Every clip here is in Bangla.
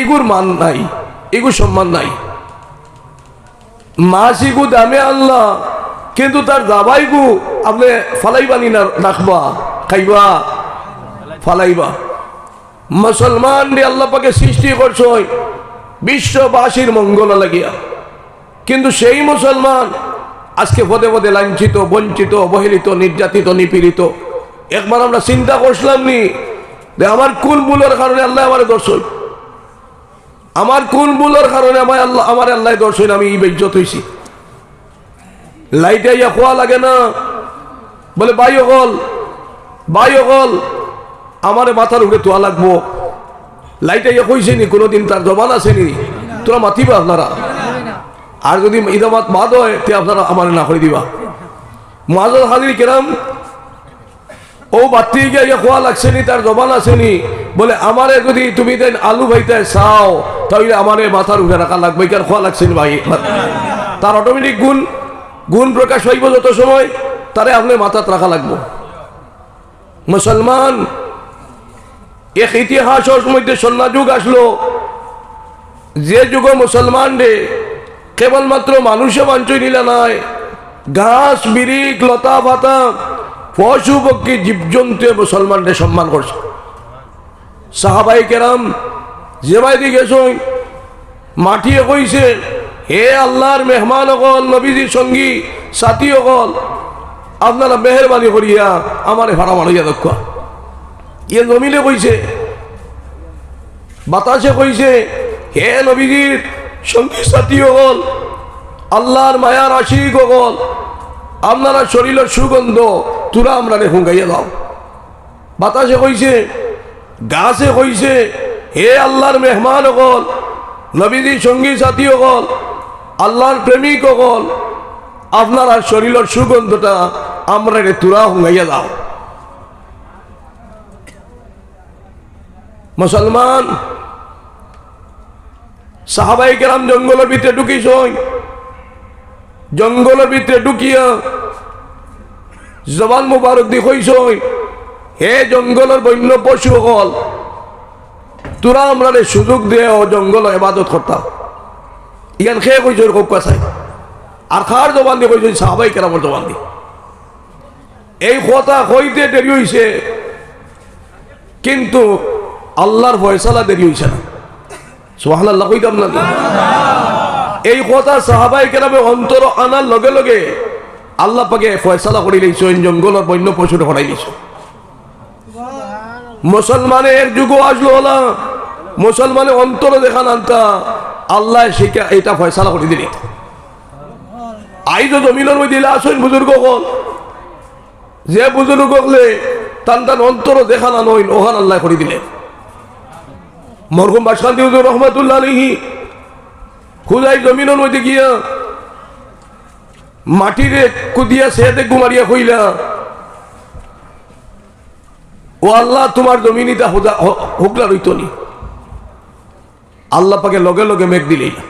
এগুর মান নাই, এগু সম্মান নাই। মাসিগু দামে আল্লাহ, কিন্তু তার দাবাইগু আপনি ফালাইবানি না রাখবা, খাইবা, ফালাইবা। মুসলমান দিয়ে আল্লাহ পাকে সৃষ্টি করছ বিশ্ববাসীর মঙ্গল লাগিয়া। কিন্তু সেই মুসলমান আজকে পদে পদে লাঞ্ছিত, বঞ্চিত, অবহেলিত, নির্যাতিত, নিপীড়িত। একবার আমরা চিন্তা করছিলাম নি আমার কোন ভুলের কারণে আল্লাহ আমার দর্শন আমার কোন ভুলের কারণে আমার আল্লাহ আমার আল্লাহ দর্শন আমি বেজ্জত হয়েছি লাইটে ইয়া খোয়া লাগে না। বলে বাই অকল বাই অকল আমার মাথার উপরে তোয়া লাগবো। লাইটে ইয়া কইছে নি কোনোদিন তার জবান আছে নি তোরা মাতিবা আপনারা। আর যদি ইদামাত মাদ হয়, তে আপনারা আমার না করে দিবা। মাজল হাজির কেরাম, ও বাত্তি গিয়ে ইয়ে খোয়া লাগছে নি তার জবান আছে নি বলে, আমারে যদি তুমি দেন আলু ভাইতে চাও তাহলে আমারে মাথার উঠে রাখা লাগবে, কেন খোয়া লাগছে ভাই? তার অটোমেটিক গুণ গুণ প্রকাশ হইব যত সময়, তারে আপনি মাথাত রাখা লাগবো। মুসলমান এক ইতিহাসের মধ্যে সন্ন্যাযুগ আসলো। যে যুগ মুসলমান রে, কেবলমাত্র মানুষে বাঞ্চই নিলে নয় ঘাস বিরিক লতা, পাতা, পশু, পক্ষী, জীবজন্তু মুসলমানদের সম্মান করছে। সাহাবাই কেরাম, যে বাইদি গেছই মাটিয়ে কইছে, হে আল্লাহর মেহমান অকল নবীজির সঙ্গী, সাথী অকল আপনারা মেহরবানি করিয়া আমার ভাড়া মারিয়া দক্ষ ইয়ে জমিলে কইছে, বাতাসে কইছে, হে নবীজির সঙ্গী, সাথী অকল আল্লাহর মায়ার আশিক অকল আপনারা শরীরের সুগন্ধ তুরা আমরা হুঙ্গাইয়া দাও। বাতাসে কইছে গাছে কইছে, হে আল্লাহর মেহমান অকল নবীজি সঙ্গী সাথী অকল আল্লাহর প্রেমিক অকল আপনারা শরীরের সুগন্ধটা আমরা তুরা হুঙ্গাইয়া দাও। মুসলমান, সাহাবাই কেরাম জঙ্গলের ভিতরে ঢুকিস জঙ্গলের ভিতরে ঢুকিয়া জবান মুবারক দিখইস হে জঙ্গলের বন্য পশু হল তোরা আমরা সুযোগ দিয়ে ও জঙ্গল এবাদত করতাম ইয়ান খেয়ে কইছ খুব কাছাই আর খার জবান দিয়ে কইছ সাহাবাই কেরামর জবান দি এই কথা হইতে দেরি হইছে, কিন্তু আল্লাহর ফয়সালা দেরি হইছে না। সোহান আল্লাহ কইতাম না এই কথা সাহাবাই কেরামে অন্তর আনার লগে লগে আল্লাহ পাকে ফয়সালা করে লইছ জঙ্গলের বন্য পশুটা হরাই দিছ মুসলমানের যুগ আসলো না। মুসলমানের অন্তর দেখান আনতা। আল্লাহ শিখা এটা ফয়সালা করে দিলি। আই তো জমিনের মধ্যে দিলে আসেন বুজুর্গ কল যে বুজুর্গ হলে তান তান অন্তর দেখান আনইন ওখান আল্লাহ করে দিলে। মরহুম বাসকান্তি হুজুর রহমতুল্লাহ আলহি খুদাই জমিনের মধ্যে গিয়া মাটিরে কুদিয়া সেতে গুমারিয়া কইলা ও আল্লাহ, তোমার জমিনিটা হুকলা রইত নি। আল্লাহ পাকে লগে লগে মেঘ দিলেই। না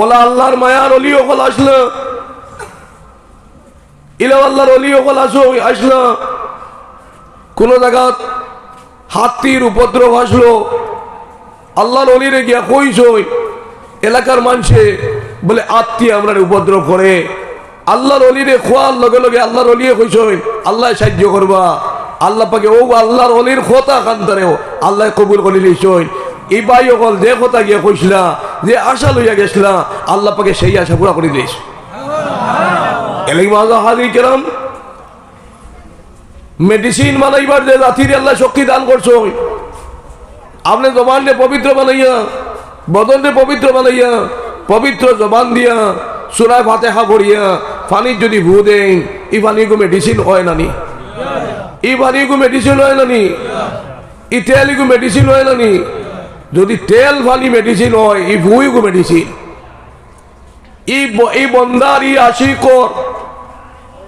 ওলা আল্লাহর মায়ার অলি ওকল আসলো। ইলা আল্লাহর অলি ওকল আসো, আসলো। কোন জায়গাত হাতির উপদ্রব আসলো। আল্লাহর অলিরে গিয়া কইসই, এলাকার মানুষে বলে, আত্মীয় আমরা উপদ্রব করে। আল্লাহর অলিরে খোয়ার লগে লগে আল্লাহর অলিয়ে কইসই আল্লাহ সাহায্য করবা। আল্লাহ পাকে, ও আল্লাহর অলির খোতা কান্তরেও আল্লাহ কবুল করে লিসই এই বাই অকল যে কথা গিয়া কইসলা যে আশা লইয়া গেছলা, আল্লাহ পাকে সেই আশা পুরা করে হাজির কেরাম? মেডিসিন বানাইবার যে জাতির আল্লাহ শক্তি দান করছ আপনি জবানকে পবিত্র বানাইয়া বদনকে পবিত্র বানাইয়া, পবিত্র জবান দিয়া সুরায় ফাতেহা পড়িয়া পানির যদি ভু দেন এই পানিগু মেডিসিন হয় নানি এই পানিগু মেডিসিন হয় নানি এই তেলিগু মেডিসিন হয় নানি যদি তেল ফানি মেডিসিন হয় এই ভুইগু মেডিসিন ই এই বন্দার ই আশিকর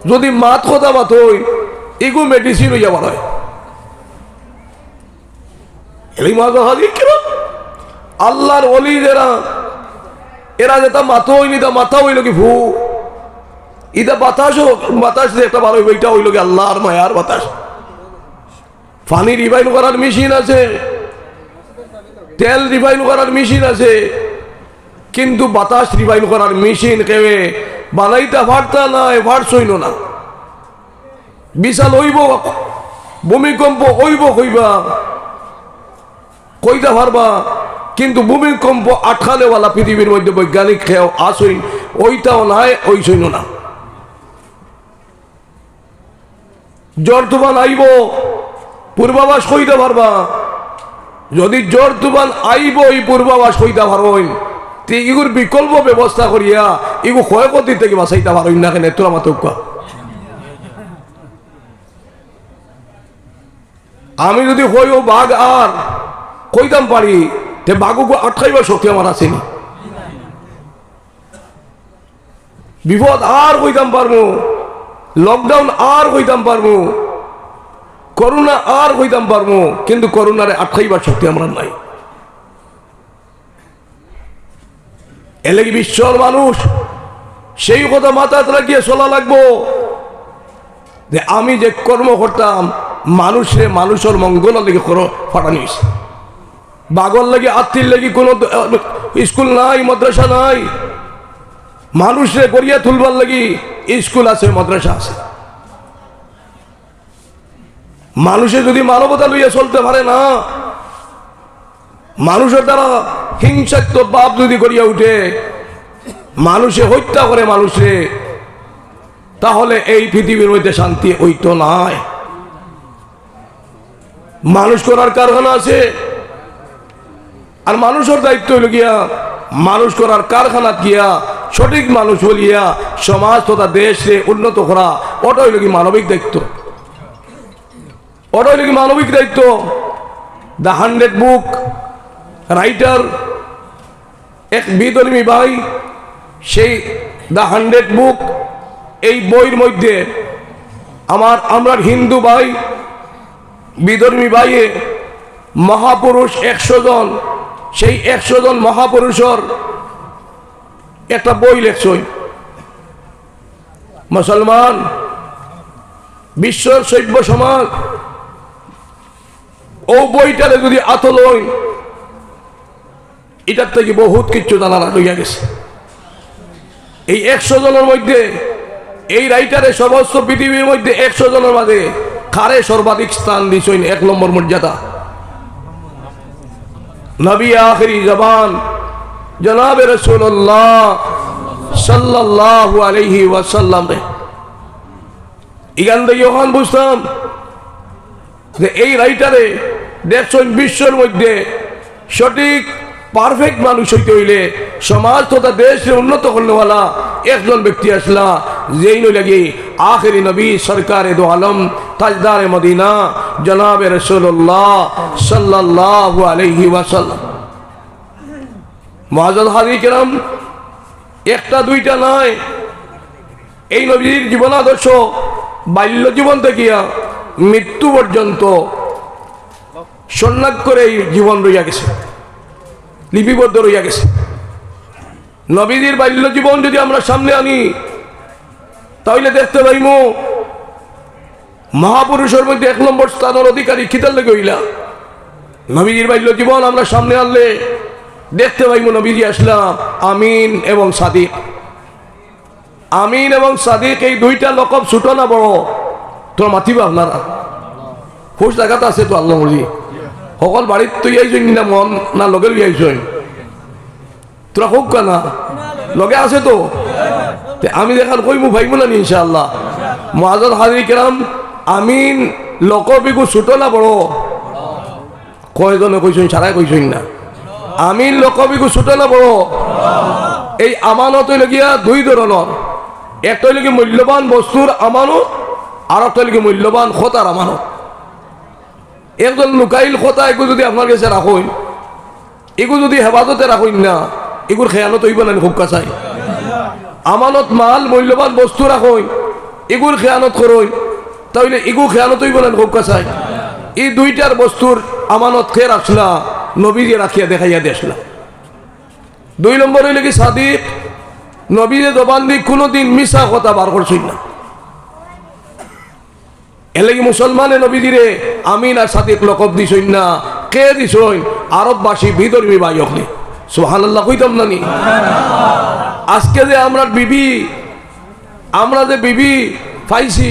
যদি মাত কথা মাত হই এগু মেডিসিন হইয়া হয় এই মাঝে হাজির কেন আল্লাহর অলি যারা এরা যেটা মাথা হইনি তা মাথা হইল কি ভু ইটা বাতাস হোক, বাতাস একটা ভালো এটা হইল কি আল্লাহর মায়ার বাতাস। পানি রিভাইভ করার মেশিন আছে। তেল রিফাইন করার মেশিন আছে। কিন্তু বাতাস রিফাইন করার মেশিন কেবে? বানাইতে পারতা না পারছইল না। বিশাল হইব, ভূমিকম্প হইব হইবা কইতে পারবা কিন্তু ভূমিকম্প আটকালেওয়ালা পৃথিবীর মধ্যে বৈজ্ঞানিক খেয়াও আসই, ওইটাও নাই ওই সৈন্য না। জ্বর তুফান আইব, পূর্বাভাস কইতে পারবা। যদি জ্বর তুফান আইব এই পূর্বাভাস কইতে পারবেন ইগুর বিকল্প ব্যবস্থা করিয়া, ইগু ক্ষয়ক্ষতি থেকে বাঁচাইতে পারবেন না কেন তোরা মাতকা আমি যদি হইও বাঘ আর, কইতাম পারি তে বাঘকে আটকাইবার শক্তি আমার আসেনি বিপদ আর কইতাম পারব লকডাউন আর কইতাম পারব করোনা আর কইতাম পারব কিন্তু করোনারে আটকাইবার শক্তি আমরা নাই। এলাকি বিশ্বর মানুষ, সেই কথা মাথায় রাখিয়ে চলা লাগবো। যে আমি যে কর্ম করতাম, মানুষে মানুষের মঙ্গল করো ফাটানি বাগর লাগে আত্মীর লাগি, কোনো স্কুল নাই, মাদ্রাসা নাই। মানুষে গড়িয়া তুলবার লাগি, স্কুল আছে, মাদ্রাসা আছে। মানুষে যদি মানবতা লইয়া চলতে পারে না, মানুষের দ্বারা হিংসাত্মক বাপ যদি করিয়া উঠে, মানুষে হত্যা করে মানুষে, তাহলে এই পৃথিবীর মধ্যে শান্তি হইতো নাই। মানুষ করার কারখানা আছে আর মানুষের দায়িত্ব হইল গিয়া মানুষ করার কারখানা গিয়া সঠিক মানুষ বলিয়া সমাজ তথা দেশে উন্নত করা, ওটা হইল কি মানবিক দায়িত্ব। ওটা হইল কি মানবিক দায়িত্ব। দ্য হান্ড্রেড বুক রাইটার এক বিধর্মী ভাই, সেই দ্য হান্ড্রেড বুক এই বইয়ের মধ্যে আমার আমরা হিন্দু ভাই বিধর্মী ভাইয়ে মহাপুরুষ একশো জন সেই একশো জন মহাপুরুষর একটা বই লেখছই। মুসলমান, বিশ্বর সভ্য সমাজ। ও বইটারে যদি আতল এটার থেকে বহুত কিছু জানা লইয়া গেছে। এই একশো জনের মধ্যে, এই রাইটারে সমস্ত পৃথিবীর মধ্যে একশো জনের মাঝে খারে সর্বাধিক স্থান দিছইন এক নম্বর মর্যাদা? নবী আখরি জবান। জনাব রসুল্লাহ সাল্লাহ আলহি ওয়াসাল্লাম রে। এখান থেকে ওখান বুঝতাম যে এই রাইটারে দেড়শো বিশ্বের মধ্যে সঠিক পারফেক্ট মানুষ হইতে হইলে সমাজ তথা দেশে উন্নত করলেওয়ালা একজন ব্যক্তি আসলা, যেই লাগি আখেরি নবী সরকারে দো আলম তাজদার মদিনা, জনাবে রসুল্লাহ সাল্লাহ আলহি ওয়াসাল্লাম। মহাজাদ হাজি কেরাম, একটা দুইটা নয় এই নবীর জীবনাদর্শ বাল্য জীবন থেকে মৃত্যু পর্যন্ত সন্ন্যাগ করে এই জীবন রইয়া গেছে। লিপিবদ্ধ রইয়া গেছে। নবীদের বাল্য জীবন যদি আমরা সামনে আনি, তাহলে দেখতে পাইম, মহাপুরুষের মধ্যে এক নম্বর স্থানের অধিকারী খিতার লেগে হইলা। নবীজির বাল্য জীবন আমরা সামনে আনলে দেখতে পাইব নবীজি আসলাম আমিন এবং সাদিক। আমিন এবং সাদিক, এই দুইটা লকব ছুটো না বড়, তোর মাতিবা আপনারা। খুশ জায়গাতে আছে তো আল্লাহ মর্জি। সকল বাড়িত তুই আইছই কিনা মন? না লগে লই আইছই তোরা হোক না লগে আছে তো? আমি দেখার কইমু ভাইমু না নি ইনশাআল্লাহ। মহাজন হাজির কেরাম আমিন লকবিকু ছোট না বড়? কয়জনে কইছই সারাই কইছই না? আমিন লকবিকু ছোট না বড়? এই আমানত হইল গিয়া দুই ধরনের একটা হইল মূল্যবান বস্তুর আমানত আর একটা হইল মূল্যবান খতার আমানত। একজন লুকাইল কথা এগু যদি আপনার কাছে রাখুন এগু যদি হেফাজতে রাখুন না এগুর খেয়ানত হইব না, খুব কাছাই। আমানত মাল, মূল্যবান বস্তু রাখুন এগুর খেয়ানত করুন তাহলে এগু খেয়ানত হইব না, খুব কাছাই। এই দুইটার বস্তুর আমানত খেয়ে রাখলা নবীকে রাখিয়া দেখাইয়া দেশলা দুই নম্বর হইলে কি সাদিক নবীরে জবান দি কোনোদিন মিশা কথা বার করছই না। এলাকি মুসলমানে নবী দিরে আমিন আর সাদিক লকব দিছই না। কে দিছই আরববাসী, বিদর্মী ভাই হকলে সোহান আল্লাহ কইতাম না নি? আজকে যে আমরা বিবি, আমরা যে বিবি পাইছি,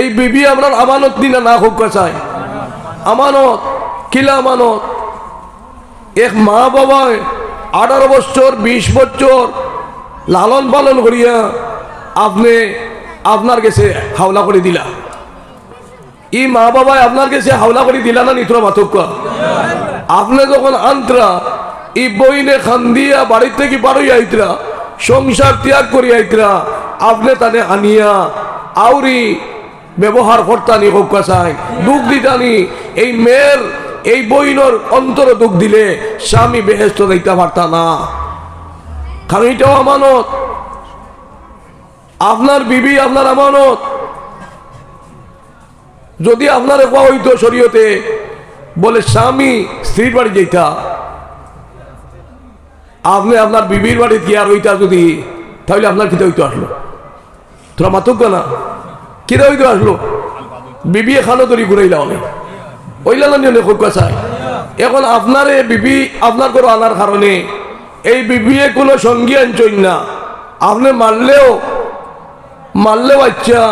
এই বিবি আমরা আমানত দিনা না খুব চাই আমানত, কিলা আমানত? এক মা বাবায় আঠারো বছর, বিশ বছর লালন পালন করিয়া আপনি আপনার কাছে হাওলা করে দিলা। ই মা বাবায় আপনার কাছে হাওলা করে দিলা না নিত্র মাতক্য আপনি যখন আন্তরা, ই বইনে খান্দিয়া বাড়ির থেকে বারোই আইতরা, সংসার ত্যাগ করি আইতরা, আপনি তানে আনিয়া আউরি ব্যবহার করতানি হোক দুঃখ দিতানি এই মেয়ের, এই বইনর অন্তর দুঃখ দিলে স্বামী বেহেস্ত দিতে পারতা না। কারণ এটাও আমানত। আপনার বিবি, আপনার আমানত। যদি আপনার হইতো শরীয়তে, বলে, স্বামী, স্ত্রীর বাড়ি যেতা আপনি আপনার বিবির বাড়ি আর হইতা যদি, তাহলে আপনার কিতা হইতো আসলো। তোরা মাতুক না? কিতা হইতো আসলো। বিবি এখানো তৈরি ঘুরাইলা অনেক। ওইলা না নিয়ে খুব চাই এখন আপনার এ বিবি আপনার করে আনার কারণে, এই বিবিয়ে কোনো সঙ্গী আনছই না। আপনি মারলেও মারলেও বাচ্চা,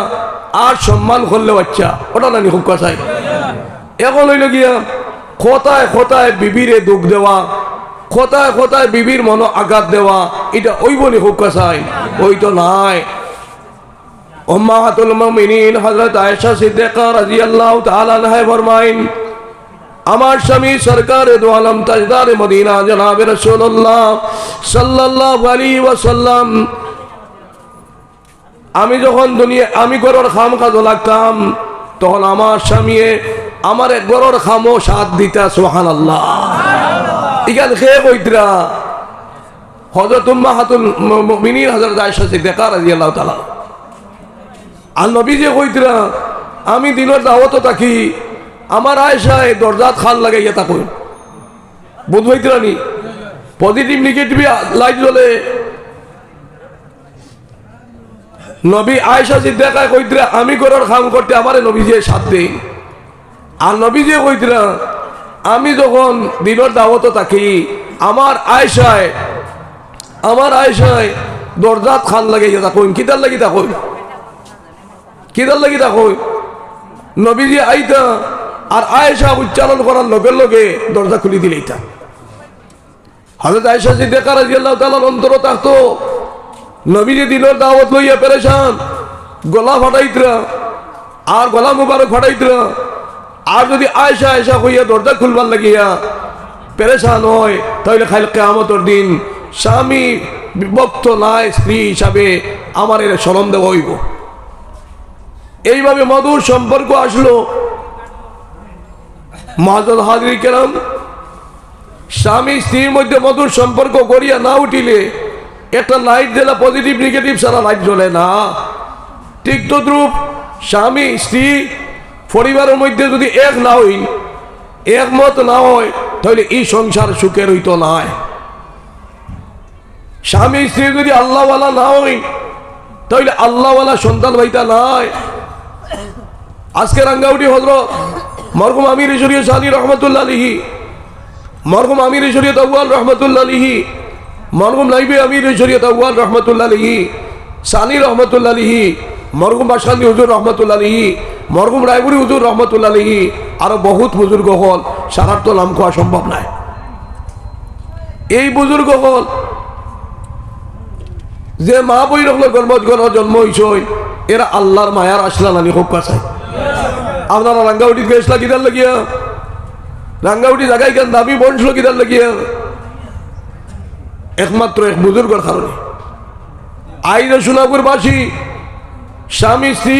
আর সম্মান করলেও বাচ্চা। ওটা নানি খুব চাই এখন হইল গিয়া, খোতায় খোতায় বিবিরে দুঃখ দেওয়া, খোতায় খোতায় বিবির মন আঘাত দেওয়া, এটা ওই বলি খুব চাই ওই তো নাই। আমার স্বামী সরকার মদিনা আমি যখন দুনিয়া আমি গরর খাম কাজ লাগতাম, তখন আমার স্বামী আমার গরর খামো সাথ দিতা, সুবহানাল্লাহ। ইখান খেয়ে কইতরা? হযরত উম্মাহাতুল মুমিনিন হযরত আয়েশা সিদ্দিকা রাদিয়াল্লাহু তাআলা। আর নবী যে কইতরা, আমি দিনের দাওয়াত থাকি, আমার আয়সায় দরজাত খাল লাগাইয়া কই বুধ হইতরা নি? পজিটিভ নেগেটিভ লাইট জ্বলে। নবী আয়সা সিদ্দিকা কইতরা আমি করার খাম করতে আমারে নবী যে সাথ দেই। আর নবী যে কইতরা আমি যখন দিনের দাওয়াত থাকি, আমার আয়সায় আমার আয়সায় দরজাত খান লাগাইয়া কই কিতার লাগি তা কই কিদার লাগি দেখো নবীজি আইতা, আর আয়েশা উচ্চারণ করার লগে লগে দরজা খুলি দিলে ইতা হজরত আয়েশা সিদ্দিকা রাদিয়াল্লাহু তাআলার অন্তর থাকতো নবীজি দিনের দাওয়াত লইয়া পেরেশান। গলা ফাটাইতরা, আর গলা মুবারক ফাটাইতরা। আর যদি আয়েশা আয়েশা কইয়া দরজা খুলবার লাগিয়া পেরেশান হয়, তাহলে খাইল কেয়ামতর দিন স্বামী বিভক্ত নাই, স্ত্রী হিসাবে আমার এর সরম দেওয়া হইব। এইভাবে মধুর সম্পর্ক আসলো। মহাজন হাজরি কেরাম, স্বামী স্ত্রীর মধ্যে মধুর সম্পর্ক করিয়া না উঠিলে একটা লাইট দিলে পজিটিভ নেগেটিভ সারা লাইট জ্বলে না। ঠিক তদ্রুপ স্বামী, স্ত্রী, পরিবারের মধ্যে যদি এক না হই, একমত না হয়, তাহলে এই সংসার সুখের হইতো নাই স্বামী, স্ত্রী যদি আল্লাহওয়ালা না হই, তাহলে আল্লাহওয়ালা সন্তান ভাইতা নাই। আজকে রাঙ্গাউটি হজরত মরহুম আমির শরীয় সালি রহমতুল্লাহ আলিহি মরহুম আমির শরীয়ত আউয়াল রহমতুল্লাহ আলিহি মরহুম লাইবে আমির শরীয়ত আউয়াল রহমতুল্লাহ আলিহি সানি রহমতুল্লাহ আলিহি মরহুম বাসানি হুজুর রহমতুল্লাহ আলিহি মরহুম রায়পুরি হুজুর রহমতুল্লাহ আলিহি আরও বহুত বুজুর্গ হল, সারার তো নাম খাওয়া সম্ভব নয় এই বুজুর্গ হল যে মা বই রকম গর্ভ জন্ম হইছই, এরা আল্লাহর মায়ার আসলা নানি হোক কাছায় আপনারা রাঙ্গাউটি গেছলা কিদার লাগিয়া, রাঙ্গাউটি জায়গায় কেন দামি বনছিল কিদার লাগিয়া একমাত্র এক বুজুর্গর কারণে। আইরে সোনাপুর বাসী স্বামী, স্ত্রী,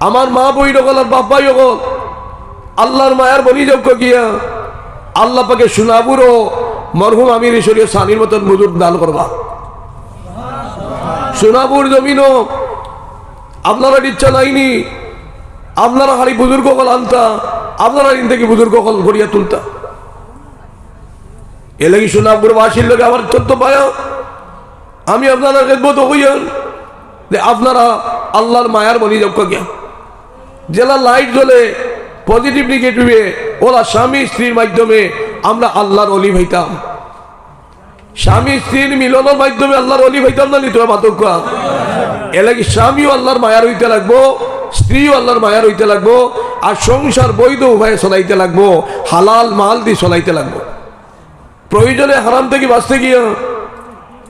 আমার মা বই রকল আর বাপ্পাই রকল আল্লাহর মায়ার বলি যোগ্য গিয়া আল্লাহ পাকে সোনাপুর ও মরহুম আমির ঈশ্বরীয় সানির মতন বুজুর্গ দান করবা। সোনাপুর জমিনও আপনারা ইচ্ছা নাইনি, আপনারা খালি বুজুর্গ কল আনতা, আপনারা ইন থেকে বুজুর্গ কল করিয়া তুলতা। এ লাগি সোনাপুর বাসীর লোক আমার চোদ্দ পায়া। আমি আপনারা খেদমত হইয়ান যে আপনারা আল্লাহর মায়ার বলি গিয়া জেলা লাইট জ্বলে পজিটিভ নেগেটিভে ওরা স্বামী স্ত্রীর মাধ্যমে আমরা আল্লাহর অলি হইতাম স্বামী স্ত্রীর মিলনের মাধ্যমে আল্লাহর অলি হইতাম না নিতে মাতক এলাকি স্বামীও আল্লাহর মায়ার হইতে লাগবো, স্ত্রীও আল্লাহর মায়ার হইতে লাগবো, আর সংসার বৈধ উভয়ে চলাইতে লাগবো, হালাল মাল দিয়ে চলাইতে লাগবো। প্রয়োজনে হারাম থেকে বাঁচতে গিয়া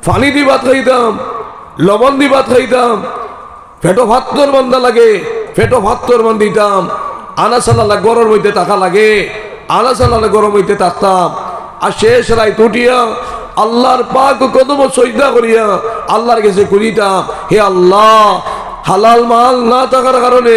পানি দিয়ে ভাত খাইতাম, লবণ দিয়ে ভাত খাইতাম, ফেটো ভাত্তর বন্ধা লাগে, ফেটো ভাত্তর বন্ধ দিতাম। আনা সালালা গরম হইতে টাকা লাগে আনা সালালা গরম হইতে থাকতাম। আর শেষ রায় তুটিয়া আল্লাহর পাক কদম সৈদা করিয়া আল্লাহর কাছে করিতাম হে আল্লাহ হালাল মাল না থাকার কারণে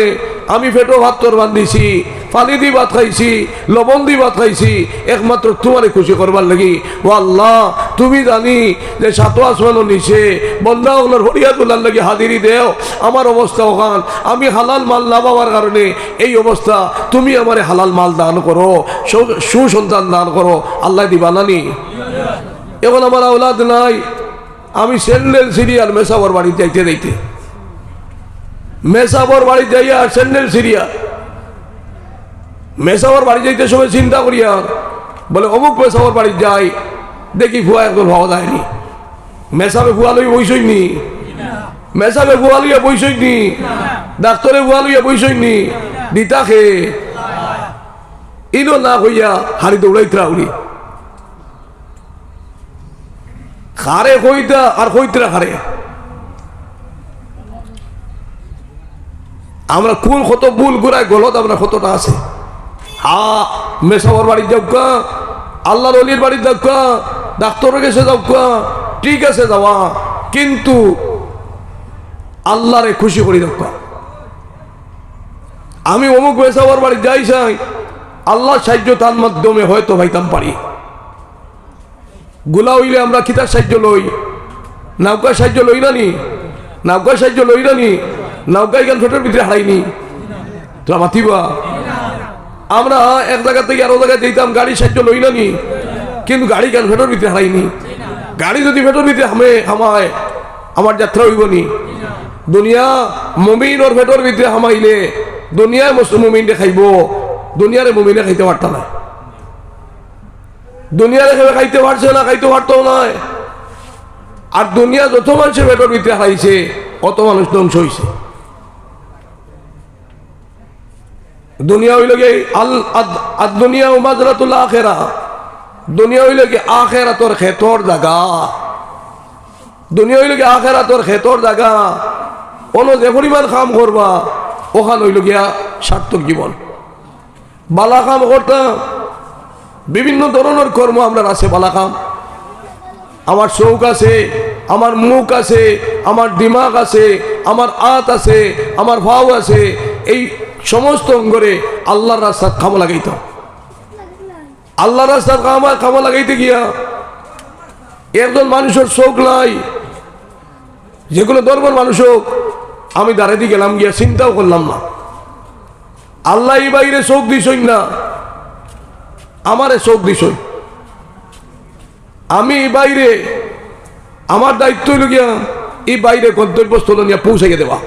আমি ফেটো ভাত ভাত্তর বান্ধিছি পানি দি ভাত খাইছি, লবণ দি ভাত খাইছি, একমাত্র তোমারে খুশি করবার লাগি। ও আল্লাহ তুমি জানি যে সাত আসমানো নিছে বন্ধা ওগুলোর হরিয়া তোলার লাগি হাজিরি দেও, আমার অবস্থা ওখান। আমি হালাল মাল না পাওয়ার কারণে এই অবস্থা, তুমি আমারে হালাল মাল দান করো সুসন্তান দান করো, আল্লাহ দিবা নানি। এখন আমার আওলাদ নাই, আমি স্যান্ডেল সিরিয়াল মেসাবর বাড়ি যাইতে যাইতে। মেসাবর বাড়ি যাইয়া স্যান্ডেল সিরিয়াল মেসাবর বাড়ি যাইতে সবাই চিন্তা করিয়া বলে, অমুক মেসাবর বাড়ি যাই, দেখি ভুয়া একজন ভাবা যায়নি মেসাবে ভুয়া লই বইসই নি। মেসাবে ভুয়া লইয়া বইসই নি। ডাক্তরে ভুয়া লইয়া বইসই নি। দিতা খে। ইনো না হইয়া হাড়ি দৌড়াইতরা উড়ি খারে কইতা আর কইতরা খারে। আমরা কোন কত ভুল গুড়ায় গলত আমরা কতটা আছে? হা মেসাবর বাড়ি যাওকা আল্লাহর অলির বাড়ি যাওকা ডাক্তারের কাছে যাওকা ঠিক আছে যাওয়া কিন্তু আল্লাহরে খুশি করি যাওকা আমি অমুক মেসাবর বাড়ি যাই চাই আল্লাহ সাহায্য তার মাধ্যমে হয়তো ভাইতাম পারি। গুলা হইলে আমরা খিতার সাহায্য লই নৌকার সাহায্য লই না নি? নৌকার সাহায্য লই না নি? নৌকায় গান ফেটের ভিতরে হারাইনি। তোরা মাতিবা। আমরা এক জায়গা থেকে আরও জায়গায় যেতাম, গাড়ির সাহায্য লই না, কিন্তু গাড়ি গান ফেটোর ভিতরে হারাইনি। গাড়ি যদি ফেটোর ভিতরে হামে, হামায়, আমার যাত্রা হইব নি। দুনিয়া মমিন ওর ফেটোর ভিতরে হামাইলে দুনিয়ায় মুমিনরে খাইব দুনিয়ারে মমিনে খাইতে পারত না। দুনিয়ারে খেয়ে খাইতে পারছে না, খাইতে পারতো নয় আর দুনিয়া যত মানুষের পেটের ভিতরে হারাইছে অত মানুষ ধ্বংস হয়েছে দুনিয়া হইল কি আল দুনিয়া মাজরাতুল আখেরা। দুনিয়া হইল কি আখেরা তোর খেতর জাগা। দুনিয়া হইল কি আখেরা তোর খেতর জাগা। যে পরিমাণ কাম করবা, ওখান হইল গিয়া সার্থক জীবন। বালা কাম করতাম, বিভিন্ন ধরনের কর্ম আমরা আছে বালা কাম আমার চৌক আছে, আমার মুখ আছে, আমার দিমাগ আছে, আমার আত আছে, আমার ভাও আছে, এই সমস্ত অঙ্গরে আল্লাহর রাস্তার খামো লাগাইতাম। আল্লাহর রাস্তার কামা খামো লাগাইতে গিয়া একজন মানুষের চোখ নাই যেগুলো ধর্মের মানুষ হোক, আমি দাঁড়াইতে গেলাম গিয়া চিন্তাও করলাম না। আল্লাহ বাইরে চোখ দিছই না, আমারে চোখ দিছই আমি বাইরে, আমার দায়িত্ব হইল গিয়া এই বাইরে গন্তব্যস্থল নিয়ে পৌঁছাইয়ে দেওয়া।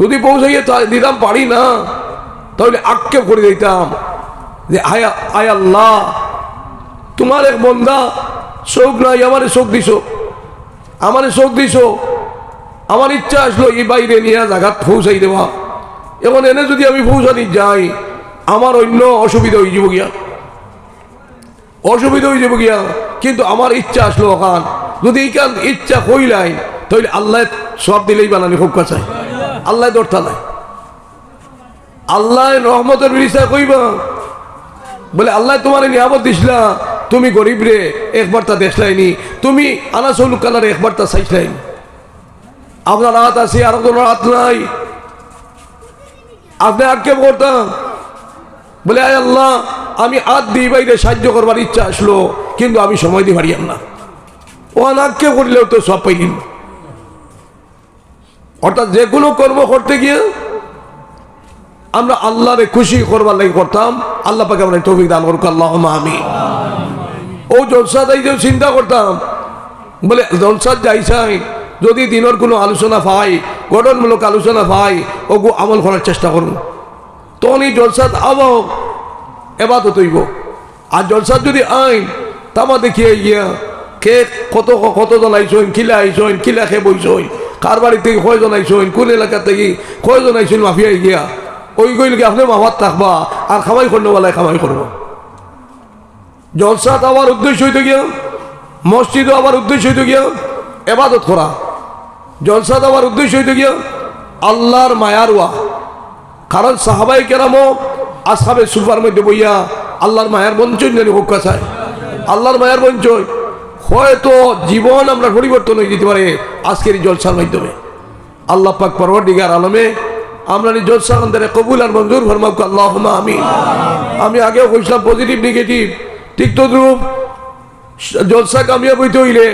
যদি পৌঁছাইয়ে দিতাম পারি না, তাহলে আক্ষেপ করে দিতাম যে আয়া আয় আল্লাহ, তোমার এক বন্ধা চোখ নাই, আমারে চোখ দিছ, আমারে চোখ দিছ। আমার ইচ্ছা আসলো এই বাইরে নিয়ে জায়গা পৌঁছাই দেওয়া। এখন এনে যদি আমি পৌঁছানি যাই, আমার অন্য অসুবিধা হয়ে যাব গিয়া। অসুবিধা হয়ে যাব গিয়া, কিন্তু আমার ইচ্ছা আসলো ওখান যদি এইখান ইচ্ছা কইলাই, তাহলে আল্লাহ সব দিলেই বানানি খুব কাছায়। আল্লাহ দরতা নাই আল্লাহ রহমতের বিরিশা কইবা। বলে, আল্লাহ তোমার নিয়ামত দিছিলা। তুমি গরিব রে, একবার তা দেখলাইনি। তুমি আনা চৌলুক কালার একবার তা চাইছিলাইনি। আপনার হাত আছে, আর কোনো হাত নাই। আপনি আক্ষেপ করতাম? বলে, আয় আল্লাহ, আমি হাত দিই বাইরে সাহায্য করবার ইচ্ছা আসলো, কিন্তু আমি সময় দিতে পারিয়াম না। ও আক্ষেপ করলেও তো সব পাইলিম অর্থাৎ যে কোনো কর্ম করতে গিয়ে আমরা আল্লাহরে খুশি করবার লাগে করতাম। আল্লাহ পাকে আমরা তৌফিক দান করুক আল্লাহ আমি ও জলসা যাই যে চিন্তা করতাম, বলে জলসাত যাই চাই, যদি দিনের কোনো আলোচনা পাই, গঠনমূলক আলোচনা পাই, ওগু আমল করার চেষ্টা করুন। তখন এই জলসাত আব এবার তো তৈব আর জলসার যদি আইন, তামা দেখিয়ে গিয়া কে কত কতজন আইসইন, কিলা আইসইন, কিলা খেয়ে বইসইন কার বাড়ি থেকে কয়জন আইসইন? কোন এলাকা থেকে কয়জন আইসইন মাফিয়া গিয়া? ওই গইলকে আপনি মাফাত থাকবা আর খামাই করনেওয়ালায় খামাই করব। জলসাত আমার উদ্দেশ্য হইতে গিয়া, মসজিদও আমার উদ্দেশ্য হইতে গিয়া, এবাদত করা। জলসাত আমার উদ্দেশ্য হইতে গিয়া, আল্লাহর মায়ার ওয়া। কারণ সাহাবাই কেরামও আসাবে সুপার মধ্যে বইয়া আল্লাহর মায়ার বঞ্চন জানি হোক চায় আল্লাহর মায়ার বঞ্চন। হয়তো জীবন আমরা পরিবর্তন হয়ে যেতে পারে আজকের এই জলসার মাধ্যমে। আল্লাহ পাক পরবর্তীকার আলমে আমরা এই জলসা আন্দরে কবুল আর মঞ্জুর ফরমাক আল্লাহ আমি আমি আগেও কইছিলাম পজিটিভ নেগেটিভ ঠিক তদ্রুপ। জলসা কামিয়াব হইতে হইলে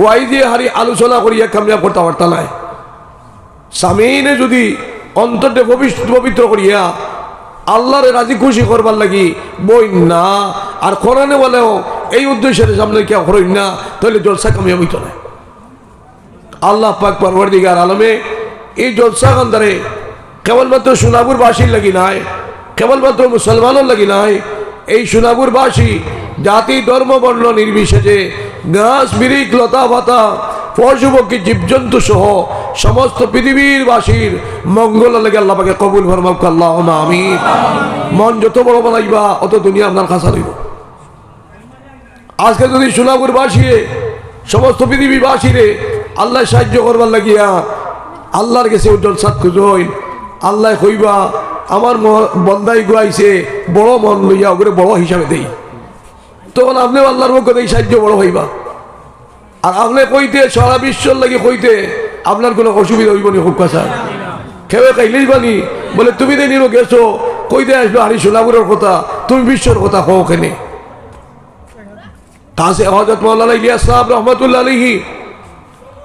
ওয়াই দিয়ে হারি আলোচনা করিয়া কামিয়াব করতে পারতা নাই। স্বামীনে যদি অন্তরটা পবিত্র পবিত্র করিয়া আল্লাহরে রাজি খুশি করবার লাগি বই না, আর কোরআনে বলেও এই উদ্দেশ্যের সামনে কেউ করেন না? তাহলে জলসা কামিয়াব হইত না আল্লাহ পাক পরবর্তীকার আলমে এই জলসা কান্দারে কেবলমাত্র সোনাপুর বাসীর লাগি নাই, কেবলমাত্র মুসলমানের লাগি নাই, এই সোনাপুর বাসী জাতি, ধর্ম, বর্ণ নির্বিশেষে গাছ বিরিক লতা, পাতা পশু পক্ষী জীবজন্তু সহ সমস্ত পৃথিবীর বাসীর মঙ্গল লাগে আল্লাহ পাকে কবুল ফরমাক। আল্লাহ আমি মন যত বড় বানাইবা, অত দুনিয়া আপনার কাছা লইব আজকে যদি সোনাপুর বাসিয়ে সমস্ত পৃথিবী বাসীরে আল্লাহ সাহায্য করবার লাগিয়া আল্লাহর কাছে উজ্জ্বল সাত খুঁজইন আল্লাহ কইবা, আমার বন্দাই গুয়াইছে, বড় মন লইয়া ওগুলো বড় হিসাবে দেই। তখন আপনি আল্লাহর পক্ষ থেকে সাহায্য বড় হইবা। আর আপনি কইতে, সারা বিশ্বর লাগে কইতে, আপনার কোনো অসুবিধা হইব নি খুব কথা খেয়ে খাইলেই বানি, বলে, তুমি তো নিরো গেছো, কইতে আসবে হারি সোনাপুরের কথা, তুমি বিশ্বর কথা কো ওখানে কাছে হজরত মৌলানা ইলিয়াস সাহেব রহমতুল্লাহ আলহি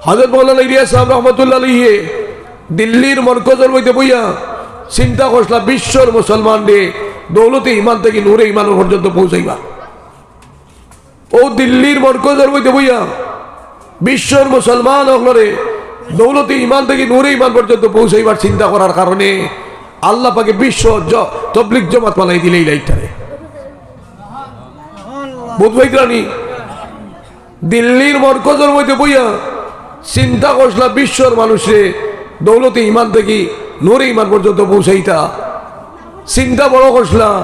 হজরত মৌলানা ইলিয়াস সাহেব রহমতুল্লাহ আলহিয়ে দিল্লির মরকজের মধ্যে বইয়া চিন্তা করছিলাম বিশ্বর মুসলমান রে, দৌলতে ইমান থেকে নূরে ইমান পর্যন্ত পৌঁছাইবা। ও দিল্লির মরকজের মধ্যে বইয়া বিশ্বর মুসলমান হলরে দৌলতে ইমান থেকে নূরে ইমান পর্যন্ত পৌঁছাইবার চিন্তা করার কারণে আল্লাহ পাকে বিশ্ব তবলিক জমাত বানাই দিলে এই রানী দিল্লির মরকজের মধ্যে বইয়া চিন্তা করছিলাম বিশ্বর মানুষে, দৌলতে ইমান থেকে নূরে ইমান পর্যন্ত পৌঁছাইতা। চিন্তা বড় করছিলাম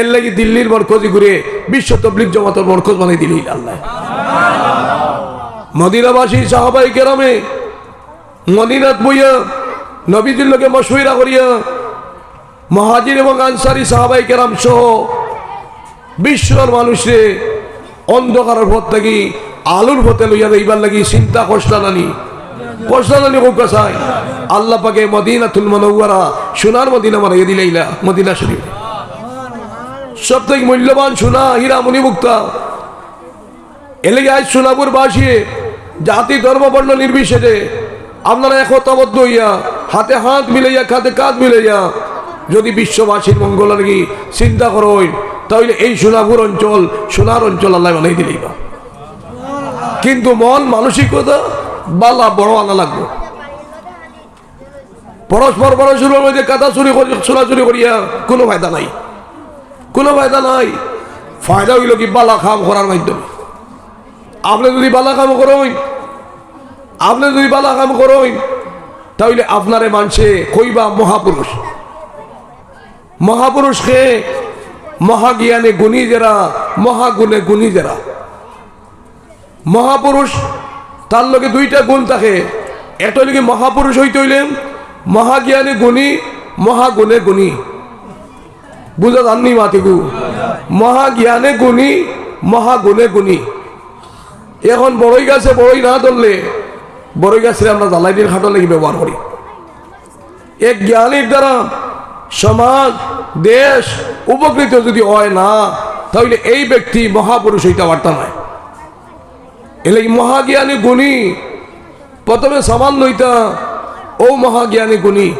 এর লাগি দিল্লির মরকজি ঘুরে বিশ্ব তবলিক জমাতের মরকজ বানাই দিলি, আল্লাহ। মদিনাবাসী সাহাবাই কেরামে মদিনাত বইয়া নবীজির লোকে মশহুরা করিয়া মহাজির এবং আনসারি সাহাবাই কেরাম সহ বিশ্বর মানুষে অন্ধকারের ভোট থাকি আলুর ভোতে লইয়া এইবার লাগি চিন্তা কষ্টা নানি। সোনার মদিনা মদিনা সব থেকে মূল্যবান সোনা বাসিয়ে জাতি ধর্ম বর্ণ নির্বিশেষে আপনারা একতাবদ্ধ হইয়া, হাতে হাত মিলাইয়া, কাঁধে কাঁধ মিলাইয়া যদি বিশ্ববাসীর মঙ্গল লাগি চিন্তা করই। তাহলে এই সোনাপুর অঞ্চল সোনার অঞ্চল আল্লাহ বানাই দিলেই বা কিন্তু মন মানসিকতা, বালা বড় আনা লাগবে। পরস্পর পরস্পরের মধ্যে কাদা চুরি করি চুরি করিয়া কোনো ফায়দা নাই। কোনো ফায়দা নাই। ফায়দা হইল কি বালা খাম করার মাধ্যমে। আপনি যদি বালা কাম করেন, আপনি যদি বালা কাম করেন, তাহলে আপনারে মানছে কইবা মহাপুরুষ। মহাপুরুষকে মহাজ্ঞানে গুণী যারা, মহাগুণে গুণী যারা। মহাপুরুষ, তার লগে দুইটা গুণ থাকে। একটা লগে মহাপুরুষ হইতে হইলেন, মহাজ্ঞানে গুণী, মহাগুণে গুণী। বুঝা জাননি মাতিগু? মহাজ্ঞানে গুণী, মহাগুণে গুণী। এখন বড়ই গাছে বড়ই না ধরলে, বড়ই গাছের আমরা জ্বালাই দিয়ে খাটো লেগে ব্যবহার করি। এক জ্ঞানীর দ্বারা সমাজ, দেশ উপকৃত যদি হয় না, তাহলে এই ব্যক্তি মহাপুরুষ হইতে পারতাম না এলে মহাজ্ঞানী গুণী, প্রথমে সামান্য হইতা, ও মহাজ্ঞানী গুণী।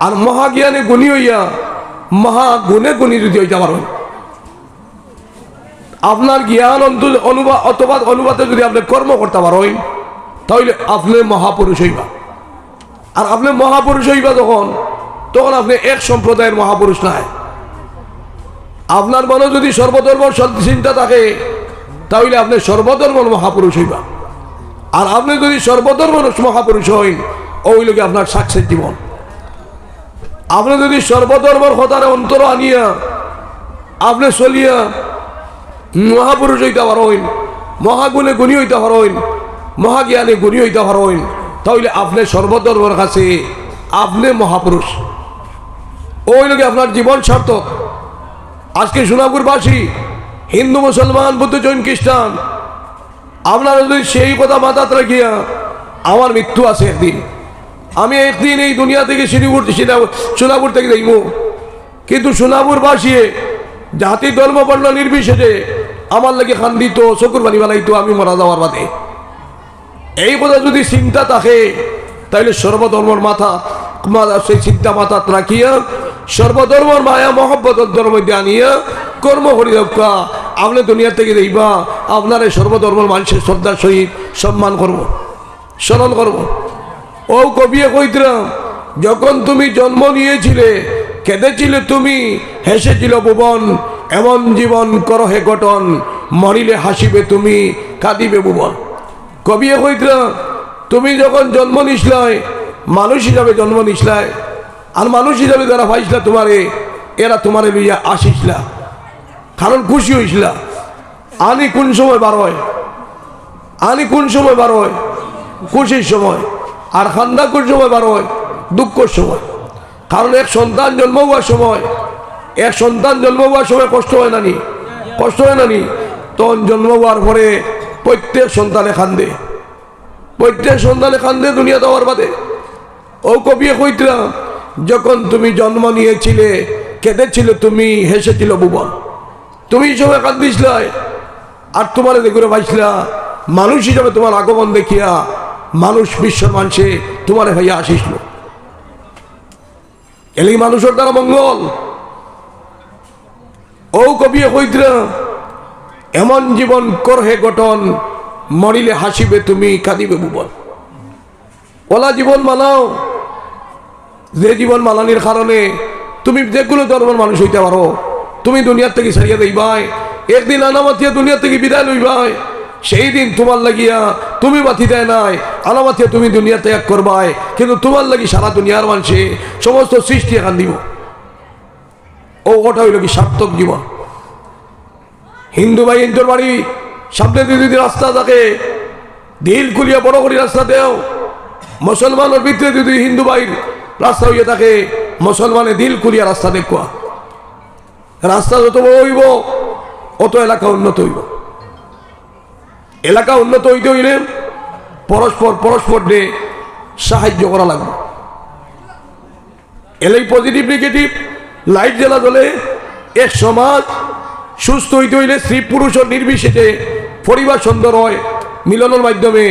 আর মহাজ্ঞানী গুণী হইয়া মহা গুণে গুণী যদি হইতে পারেন। আপনার জ্ঞান অনুবাদ অথবা অনুবাদে যদি আপনি কর্ম করতে পারেন, তাহলে আপনি মহাপুরুষ হইবা। আর আপনি মহাপুরুষ হইবা তখন তখন আপনি এক সম্প্রদায়ের মহাপুরুষ নাই। আপনার মনে যদি সর্বধর্ম চিন্তা থাকে, তাহলে আপনি সর্বধর্ম মহাপুরুষ হইবা। আর আপনি যদি সর্বধর্ম মহাপুরুষ হইন ওই লোকে আপনার সাকসেস জীবন। আপনি যদি সর্বধর্মর কথার অন্তর আনিয়া, আপনি চলিয়া মহাপুরুষ হইতে পারেন মহাগুণে গুণী হইতে পারেন মহাজ্ঞানে গুণী হইতে পারেন তাহলে আপনি সর্বধর্মের কাছে আপনি মহাপুরুষ। ওই লোকে আপনার জীবন সার্থক। আজকে সোনাপুরবাসী হিন্দু, মুসলমান, বুদ্ধ, জৈন, খ্রিস্টান, আপনারা যদি সেই কথা মাথাতে রাখিয়া আমার মৃত্যু আছে একদিন, আমি একদিন এই দুনিয়া থেকে শ্রীপুর সোনাপুর থেকে দেখব কিন্তু সোনাপুর বাসিয়ে জাতি, ধর্ম, বর্ণ নির্বিশেষে আমার লাগে খান্দিত চকুর বানি বানাইতো, আমি মারা যাওয়ার বাদে। এই কথা যদি চিন্তা থাকে তাহলে সর্বধর্মর মাথা সেই চিন্তা মাথা রাখিয়া সর্বধর্মর মায়া মহব্বত মধ্যে আনিয়া কর্ম করি রক্ষা। আপনি দুনিয়া থেকে দেখবা, আপনার এই সর্বধর্মের মানুষের শ্রদ্ধার সহিত সম্মান করব, স্মরণ করব। ও কবিয়ে কইতরাম যখন তুমি জন্ম নিয়েছিলে, কেঁদেছিলে তুমি, হেসেছিল ভুবন, এমন জীবন কর হে গঠন, মরিলে হাসিবে তুমি, কাঁদিবে ভুবন। কবিয়ে কইতরা তুমি যখন জন্ম নিসলাই মানুষ হিসাবে জন্ম নিসলাই আর মানুষ হিসাবে যারা পাইছিলা তোমারে, এরা তোমারে লইয়া আসিসলা। কারণ খুশি হইছিলা আনি কোন সময় বার হয়? আনি কোন সময় বার হয়? খুশির সময়। আর খান্দা কোন সময় বার হয়? দুঃখের সময়। কারণ এক সন্তান জন্ম হওয়ার সময়, এক সন্তান জন্ম হওয়ার সময় কষ্ট হয় নানি? কষ্ট হয় নানি? তখন জন্ম হওয়ার পরে প্রত্যেক সন্তানে খান্দে। প্রত্যেক সন্তানে খান্দে দুনিয়া দেওয়ার বাদে। ও কবিয়ে কইতরা যখন তুমি জন্ম নিয়েছিলে, কেঁদেছিলে তুমি, হেসেছিল ভুবন। তুমি সময় কান্দিসলাই, আর তোমার দেখে পাইছিলা মানুষ হিসাবে তোমার আগমন দেখিয়া মানুষ বিশ্ব মানুষে তোমার ভাইয়া আসিসল। এলি মানুষের দ্বারা মঙ্গল। ও কবিয়ে কইতরা, এমন জীবন করহে গঠন, মরিলে হাসিবে তুমি, কাঁদিবে ভুবন। ওলা জীবন মানাও। যে জীবন মানানির কারণে তুমি যে কোনো ধর্মের মানুষ হইতে পারো। তুমি দুনিয়ার থেকে ছাড়িয়ে দেইবাই। একদিন আনামাতিয়া দুনিয়ার থেকে বিদায় লইবাই। সেই দিন তোমার লাগিয়া তুমি বাতি দেয় নাই। আনামাতিয়া তুমি দুনিয়া ত্যাগ করবাই। কিন্তু তোমার লাগি সারা দুনিয়ার মানুষে সমস্ত সৃষ্টি এখান দিব। ও ওটা হইল কি সার্থক জীবন। হিন্দু ভাই, হিন্দুর বাড়ি, সামনে যদি রাস্তা থাকে দিল খুলিয়া বড় করি রাস্তা দেও। মুসলমানের ভিতরে যদি হিন্দু ভাইয়ের রাস্তা হইয়া থাকে মুসলমানে দিল খুলিয়া রাস্তা দেখুয়া। রাস্তা যত বড় হইব, অত এলাকা উন্নত হইব। এলাকা উন্নত হইতে হইলে পরস্পর পরস্পর দিয়ে সাহায্য করা লাগবে। এলাই পজিটিভ নেগেটিভ লাইট জ্বালা জ্বলে এক সমাজ সুস্থ হইতে হইলে স্ত্রী পুরুষ নির্বিশেষে পরিবার সুন্দর হয়, মিলনের মাধ্যমে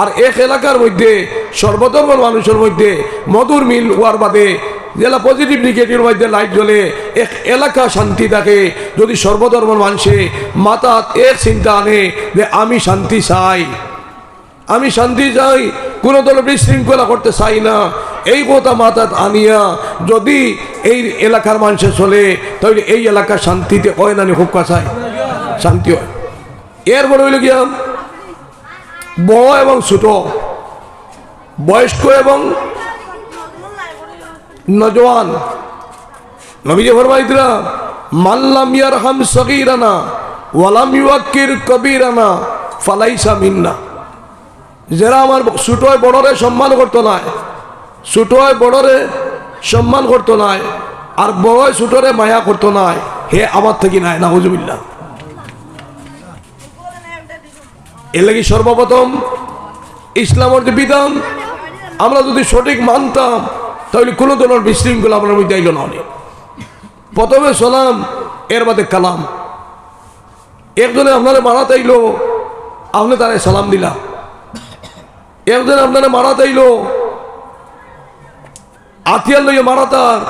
আর এক এলাকার মধ্যে, সর্বধর্মের মানুষের মধ্যে মধুর মিল হওয়ার বাদে জেলা পজিটিভ নেগেটিভের মধ্যে লাইট জ্বলে, এক এলাকা শান্তি থাকে। যদি সর্বধর্মের মানুষে মাথা এক চিন্তা আনে যে আমি শান্তি চাই, আমি শান্তি চাই, কোনো দল বিশৃঙ্খলা করতে চাই না। এই কথা মাথাত আনিয়া যদি এই এলাকার মানুষের চলে, তাহলে এই এলাকা শান্তিতে হয় না, খুব কাছায় শান্তি হয়। এরপরে হইল গিয়া বড় এবং ছোট, বয়স্ক এবং নজওয়ান। নবীজি ফরমাইতরা মাল্লাম ইয়ার হাম সগীরানা ওয়ালাম ইউয়াক্কির কবিরানা ফালাইসা মিন্না। যারা আমার ছোটয় বড়রে সম্মান করতো না ছোটয় বড়রে সম্মান করতো না আর বড়য় ছোটরে মায়া করতো না হে আমার থেকে নাই না হুজুবিল্লা এর লাগি সর্বপ্রথম ইসলামের যে বিধান, আমরা যদি সঠিক মানতাম, তাহলে কোনো ধরনের বিশৃঙ্খলা আপনার মধ্যে আইল না অনেক। প্রথমে সালাম এর বাদে কালাম। একজনে আপনারা মারা তাইল আপনি তারা সালাম দিলা। একজন আপনারা মারা তাইল আতিয়ার লইয়া মারা তার